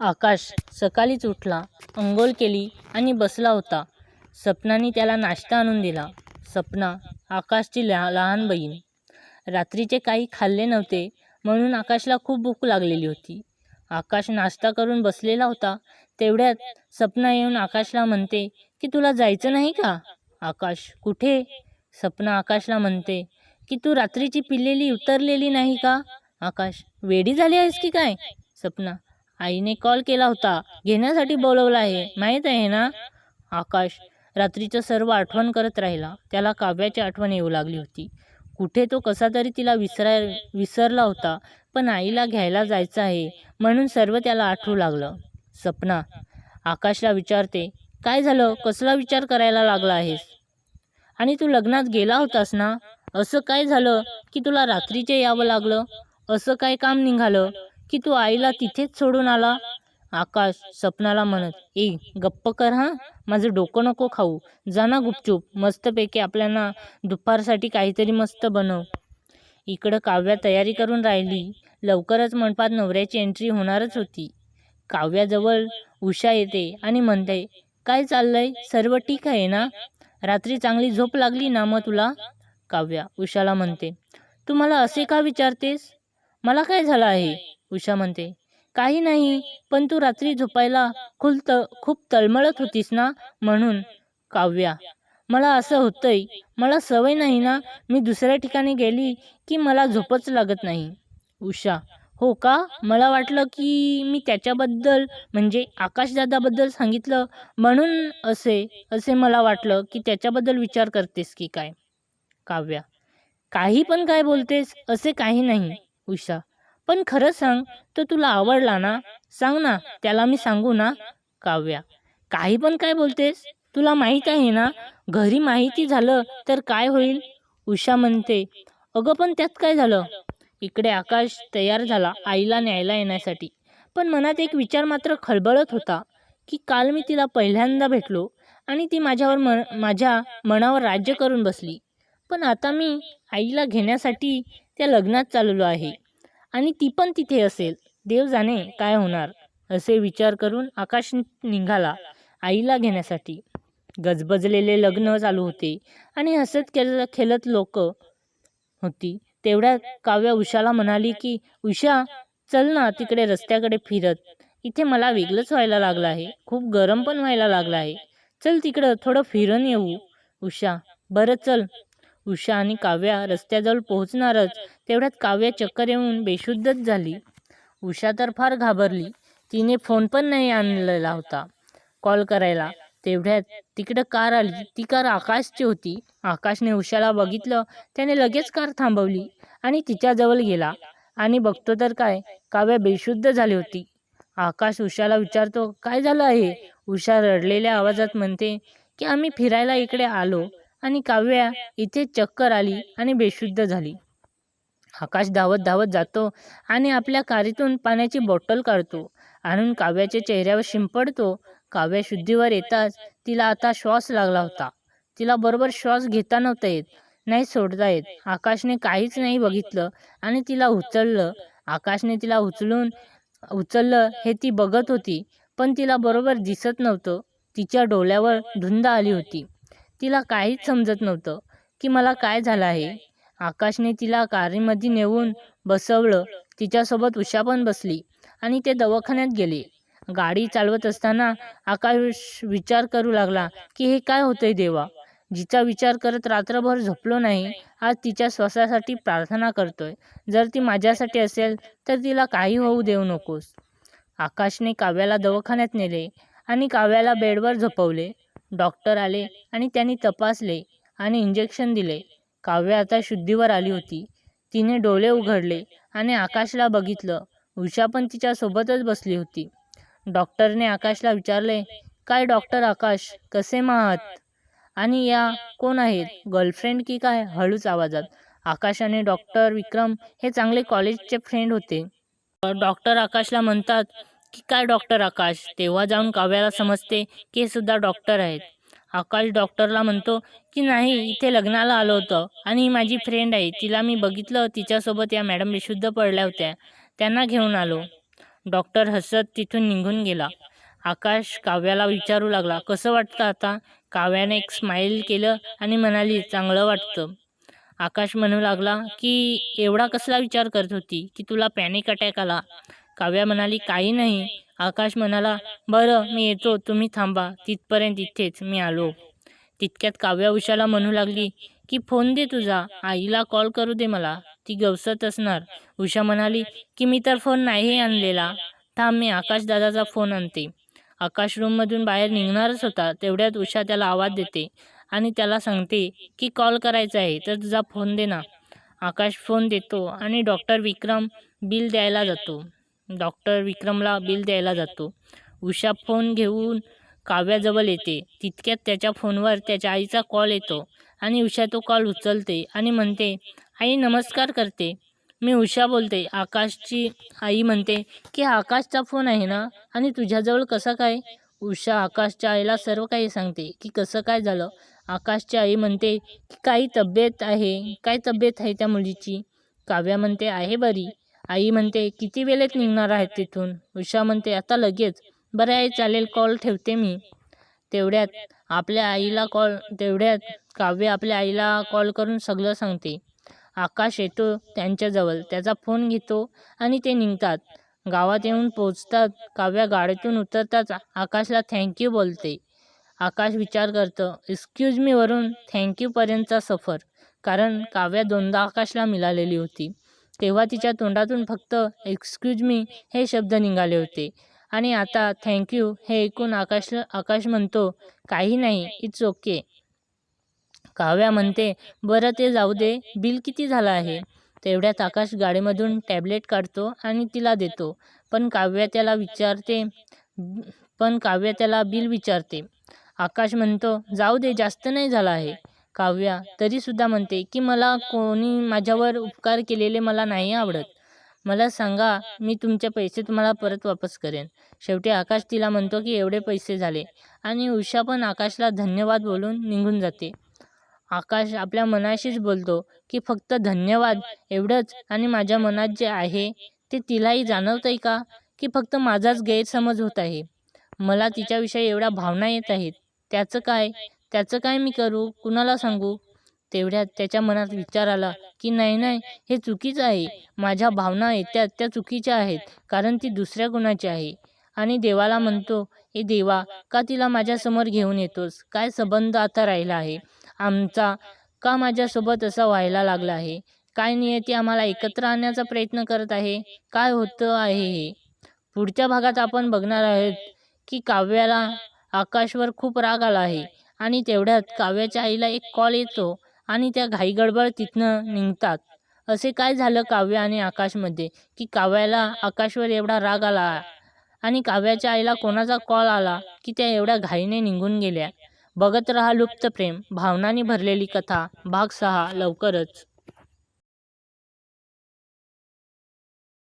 आकाश सकाळीच उठला अंघोळ केली आणि बसला होता. सपनाने त्याला नाश्ता आणून दिला. सपना आकाशची लहा लहान बहीण. रात्रीचे काही खाल्ले नव्हते म्हणून आकाशला खूप भूक लागलेली होती. आकाश नाश्ता करून बसलेला होता. तेवढ्यात सपना येऊन आकाशला म्हणते की तुला जायचं नाही का? आकाश कुठे? सपना आकाशला म्हणते की तू रात्रीची पिल्लेली उतरलेली नाही का? आकाश वेडी झाली आहेस की काय? सपना आईने कॉल केला होता. घेण्यासाठी बोलवलं आहे. माहीत आहे ना? आकाश रात्रीचं सर्व आठवण करत राहिला. त्याला काव्याची आठवण येऊ लागली होती. कुठे तो कसा तरी तिला विसराय विसरला होता. पण आईला घ्यायला जायचं आहे म्हणून सर्व त्याला आठवू लागलं. सपना आकाशला विचारते काय झालं? कसला विचार करायला लागला आहेस? आणि तू लग्नात गेला होतास ना? असं काय झालं की तुला रात्रीचे यावं लागलं? असं काय काम निघालं? की तू आईला तिथेच सोडून आला? आकाश सपनाला म्हणत ए गप्प कर हां? माझं डोकं नको खाऊ. जा ना गुपचूप. मस्तपैकी आपल्याला दुपारसाठी काहीतरी मस्त बनव. इकडं काव्या तयारी करून राहिली. लवकरच मंडपात नवऱ्याची एंट्री होणारच होती. काव्याजवळ उषा येते आणि म्हणते काय चाललंय? सर्व ठीक आहे ना? रात्री चांगली झोप लागली ना मग तुला? काव्या उषाला म्हणते तू मला असे का विचारतेस? मला काय झालं आहे? उषा म्हणते. काही नाही पण तू रात्री झोपायला खुल त खूप तळमळत होतीस ना? म्हणून काव्या मला असं होतंय मला सवय नाही ना मी दुसऱ्या ठिकाणी गेली की मला झोपच लागत नाही. उषा हो का? मला वाटलं की मी त्याच्याबद्दल म्हणजे आकाशदादाबद्दल सांगितलं म्हणून असे असे मला वाटलं की त्याच्याबद्दल विचार करतेस की काय? काव्या काही पण काय बोलतेस असे काही नाही. उषा पण खरं सांग तो तुला आवडला ना? सांग ना त्याला मी सांगू ना? काव्या काही पण काय बोलतेस? तुला माहीत आहे ना? घरी माहिती झालं तर काय होईल? उषा म्हणते अगं पण त्यात काय झालं? इकडे आकाश तयार झाला आईला न्यायला येण्यासाठी. पण मनात एक विचार मात्र खळबळत होता की काल मी तिला पहिल्यांदा भेटलो आणि ती माझ्यावर मन माझ्या मनावर राज्य करून बसली. पण आता मी आईला घेण्यासाठी त्या लग्नात चाललो आहे. आणि ती पण तिथे असेल. देव जाणे काय होणार? असे विचार करून आकाश निघाला आईला घेण्यासाठी. गजबजलेले लग्न चालू होते आणि हसत खेळ खेळत लोक होती. तेवढ्यात काव्या उषाला म्हणाली की उषा चल ना तिकडे रस्त्याकडे फिरत. इथे मला वेगळंच व्हायला लागलं आहे. खूप गरम पण व्हायला लागलं आहे. चल तिकडं थोडं फिरून येऊ. उषा बरं चल. उषा आणि काव्या रस्त्याजवळ पोहोचणारच तेवढ्यात काव्या चक्कर येऊन बेशुद्धच झाली. उषा तर फार घाबरली. तिने फोन पण नाही आणलेला होता. कॉल करायला. तेवढ्यात तिकडं कार आली. ती कार आकाशची होती. आकाशने उषाला बघितलं. त्याने लगेच कार थांबवली आणि तिच्याजवळ गेला. आणि बघतो तर काय? काव्या बेशुद्ध झाली होती. आकाश उषाला विचारतो काय झालं आहे? उषा रडलेल्या आवाजात म्हणते की आम्ही फिरायला इकडे आलो. आणि काव्या इथे चक्कर आली. आणि बेशुद्ध झाली. आकाश धावत धावत जातो आणि आपल्या कारीतून पाण्याची बॉटल काढतो. आणून काव्याच्या चेहऱ्यावर शिंपडतो. काव्या शुद्धीवर येताच तिला आता श्वास लागला होता. तिला बरोबर श्वास घेता नव्हता येत नाही सोडता येत. आकाशने काहीच नाही बघितलं आणि तिला उचललं. आकाशने तिला उचलून उचललं हे ती बघत होती पण तिला बरोबर दिसत नव्हतं. तिच्या डोळ्यावर धुंद आली होती. तिला काहीच समजत नव्हतं की मला काय झालं आहे. आकाशने तिला कारीमध्ये नेऊन बसवलं. तिच्यासोबत उषा पण बसली आणि ते दवाखान्यात गेले. गाडी चालवत असताना आकाश विचार करू लागला की हे काय होतंय देवा? जिचा विचार करत रात्रभर झोपलो नाही आज तिच्या श्वासासाठी प्रार्थना करतोय. जर ती माझ्यासाठी असेल तर तिला काही होऊ देऊ नकोस. आकाशने काव्याला दवाखान्यात नेले आणि काव्याला बेडवर झोपवले. डॉक्टर आले आणि त्यांनी तपासले आणि इंजेक्शन दिले. काव्य आता शुद्धीवर आली होती. तिने डोळे उघडले आणि आकाशला बघितलं. उषा पण तिच्यासोबतच बसली होती. डॉक्टरने आकाशला विचारले काय डॉक्टर आकाश? कसे आहात आणि या कोण आहेत? गर्लफ्रेंड की काय? हळूच आवाजात. आकाश आणि डॉक्टर विक्रम हे चांगले कॉलेजचे फ्रेंड होते. डॉक्टर आकाशला म्हणतात की काय डॉक्टर आकाश? तेव्हा जाऊन काव्याला समजते की सुद्धा डॉक्टर आहेत. आकाश डॉक्टरला म्हणतो की नाही इथे लग्नाला आलो होतं आणि ही माझी फ्रेंड आहे. तिला मी बघितलं तिच्यासोबत या मॅडम विशुद्ध पडल्या होत्या. त्यांना घेऊन आलो. डॉक्टर हसत तिथून निघून गेला. आकाश काव्याला विचारू लागला कसं वाटतं आता? काव्याने एक स्माईल केलं आणि म्हणाली चांगलं वाटतं. आकाश म्हणू लागला की एवढा कसला विचार करत होती की तुला पॅनिक अटॅक आला? काव्या म्हणाली काही नाही. आकाश म्हणाला बरं मी येतो. तुम्ही थांबा. तिथपर्यंत इथेच मी आलो. तितक्यात काव्या उषाला म्हणू लागली की फोन दे तुझा. आईला कॉल करू दे मला. ती गवसत असणार. उषा म्हणाली की मी तर फोन नाही आणलेला. थांब मी आकाश दादाचा फोन आणते. आकाश रूममधून बाहेर निघणारच होता. तेवढ्यात उषा त्याला आवाज देते आणि त्याला सांगते की कॉल करायचा आहे तर तुझा फोन दे ना. आकाश फोन देतो आणि डॉक्टर विक्रम बिल द्यायला जातो. डॉक्टर विक्रमला बिल द्यायला जातो. उषा फोन घेऊन काव्याजवळ येते. तितक्यात त्याच्या फोनवर त्याच्या आईचा कॉल येतो आणि उषा तो कॉल उचलते आणि म्हणते आई नमस्कार करते. मी उषा बोलते आकाशची आई म्हणते की आकाशचा फोन आहे ना? आणि तुझ्याजवळ कसं काय? उषा आकाशच्या आईला सर्व काही सांगते की कसं काय झालं? आकाशची आई म्हणते की काही तब्येत आहे काय तब्येत आहे त्या मुलीची? काव्या म्हणते आहे बरी. आई म्हणते किती वेळेत निघणार आहेत तिथून? उषा म्हणते आता लगेच. बरं आई चालेल कॉल ठेवते मी. तेवढ्यात आपल्या आईला कॉल तेवढ्यात काव्य आपल्या आईला कॉल करून सगळं सांगते. आकाश येतो त्यांच्याजवळ त्याचा फोन घेतो आणि ते निघतात. गावात येऊन पोचतात काव्या गाडीतून उतरताच आकाशला थँक्यू बोलते. आकाश विचार करतं एक्सक्यूज मी वरून थँक्यूपर्यंतचा सफर कारण काव्या दोनदा आकाशला मिळालेली होती. तेव्हा तिच्या तोंडातून फक्त एक्सक्यूज मी हे शब्द निघाले होते. आणि आता थँक्यू हे ऐकून आकाश आकाश म्हणतो काही नाही इट्स ओके काव्या म्हणते बरं ते जाऊ दे बिल किती झालं आहे? तेवढ्यात आकाश गाडीमधून टॅबलेट काढतो आणि तिला देतो. पण काव्या त्याला विचारते पण काव्य त्याला बिल विचारते. आकाश म्हणतो जाऊ दे जास्त नाही झालं आहे. काव्या तरीसुद्धा म्हणते की मला कोणी माझ्यावर उपकार केलेले मला नाही आवडत. मला सांगा मी तुमचे पैसे तुम्हाला परत वापस करेन. शेवटी आकाश तिला म्हणतो की एवढे पैसे झाले. आणि उषा पण आकाशला धन्यवाद बोलून निघून जाते. आकाश आपल्या मनाशीच बोलतो की फक्त धन्यवाद एवढंच. आणि माझ्या मनात जे आहे ते तिलाही जाणवत आहे का? की फक्त माझाच गैरसमज होत आहे. मला तिच्याविषयी एवढ्या भावना येत आहेत. त्याचं काय? त्याचं काय मी करू? कुणाला सांगू? तेवढ्यात त्याच्या मनात विचार आला की नाही नाही हे चुकीचं आहे. माझ्या भावना येत्यात त्या चुकीच्या आहेत कारण ती दुसऱ्या गुणाची आहे. आणि देवाला म्हणतो ए देवा का तिला माझ्यासमोर घेऊन येतोस? काय संबंध आता राहिला आहे? आमचा का माझ्यासोबत असा व्हायला लागला आहे? काय नियती आम्हाला एकत्र आणण्याचा प्रयत्न करत आहे? काय होतं आहे हे? पुढच्या भागात आपण बघणार आहोत की काव्याला आकाशवर खूप राग आला आहे. आणि तेवढ्यात काव्याच्या आईला एक कॉल येतो आणि त्या घाईगडबड तिथनं निघतात. असे काय झालं काव्य आणि आकाशमध्ये? की काव्याला आकाशवर एवढा राग आला आणि काव्याच्या आईला कोणाचा कॉल आला की त्या एवढ्या घाईने निघून गेल्या. बघत रहा लुप्त प्रेम भावनांनी भरलेली कथा भाग सहा लवकरच.